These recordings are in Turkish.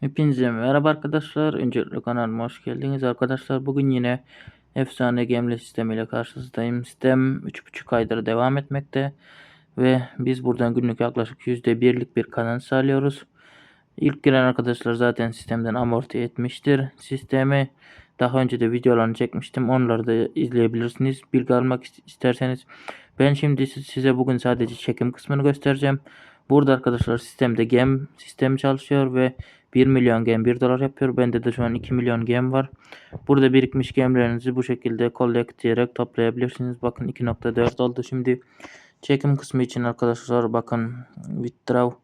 Hepinize merhaba arkadaşlar. Öncelikle kanalıma hoş geldiniz arkadaşlar. Bugün yine efsane gemli sistemiyle karşınızdayım. Sistem 3,5 aydır devam etmekte. Ve biz buradan günlük yaklaşık %1'lik bir kazanç sağlıyoruz. İlk giren arkadaşlar zaten sistemden amorti etmiştir. Sistemi daha önce de videolarını çekmiştim. Onları da izleyebilirsiniz. Bilgi almak isterseniz. Ben şimdi size bugün sadece çekim kısmını göstereceğim. Burada arkadaşlar sistemde gem sistemi çalışıyor ve 1 milyon gem 1 dolar yapıyor. Bende de şu an 2 milyon gem var. Burada birikmiş gemlerinizi bu şekilde collect diyerek toplayabilirsiniz. Bakın 2.4 oldu. Şimdi çekim kısmı için arkadaşlar bakın withdraw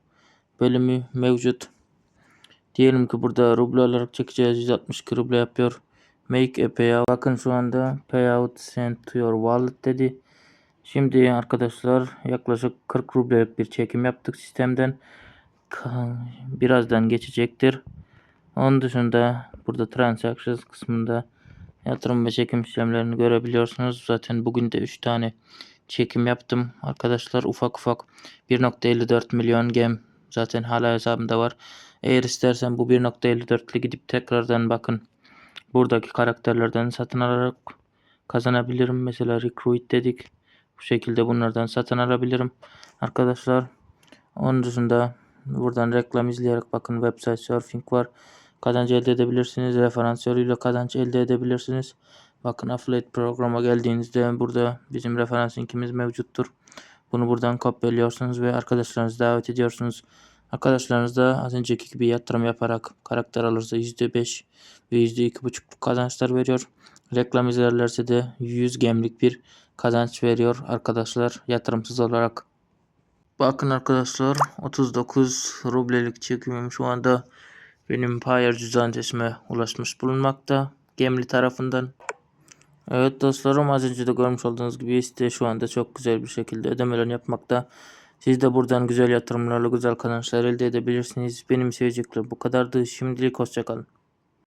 bölümü mevcut. Diyelim ki burada ruble olarak çekeceğiz. 162 ruble yapıyor. Make a payout. Bakın şu anda payout sent to your wallet dedi. Şimdi arkadaşlar yaklaşık 40 rublelik bir çekim yaptık sistemden. Birazdan geçecektir. Onun dışında burada transactions kısmında yatırım ve çekim işlemlerini görebiliyorsunuz. Zaten bugün de 3 tane çekim yaptım. Arkadaşlar ufak ufak 1.54 milyon gem zaten hala hesabımda var. Eğer istersen bu 1.54'le gidip tekrardan bakın. Buradaki karakterlerden satın alarak kazanabilirim. Mesela recruit dedik. Bu şekilde bunlardan satın alabilirim. Arkadaşlar onun dışında buradan reklam izleyerek bakın website surfing var. Kazanç elde edebilirsiniz. Referans yoluyla kazanç elde edebilirsiniz. Bakın affiliate programa geldiğinizde burada bizim referans linkimiz mevcuttur. Bunu buradan kopyalıyorsunuz ve arkadaşlarınızı davet ediyorsunuz. Arkadaşlarınız da az önceki gibi yatırım yaparak karakter alırsa %5 ve %2,5 kazançlar veriyor. Reklam izlerlerse de 100 gemlik bir kazanç veriyor arkadaşlar yatırımsız olarak. Bakın arkadaşlar 39 rublelik çekimim şu anda benim Payer cüzdan adresime ulaşmış bulunmakta. Gemli tarafından. Evet dostlarım az önce de görmüş olduğunuz gibi site şu anda çok güzel bir şekilde ödemelerini yapmakta. Siz de buradan güzel yatırımlarla güzel kazançlar elde edebilirsiniz. Benim söyleyeceklerim bu kadardı. Şimdilik hoşçakalın.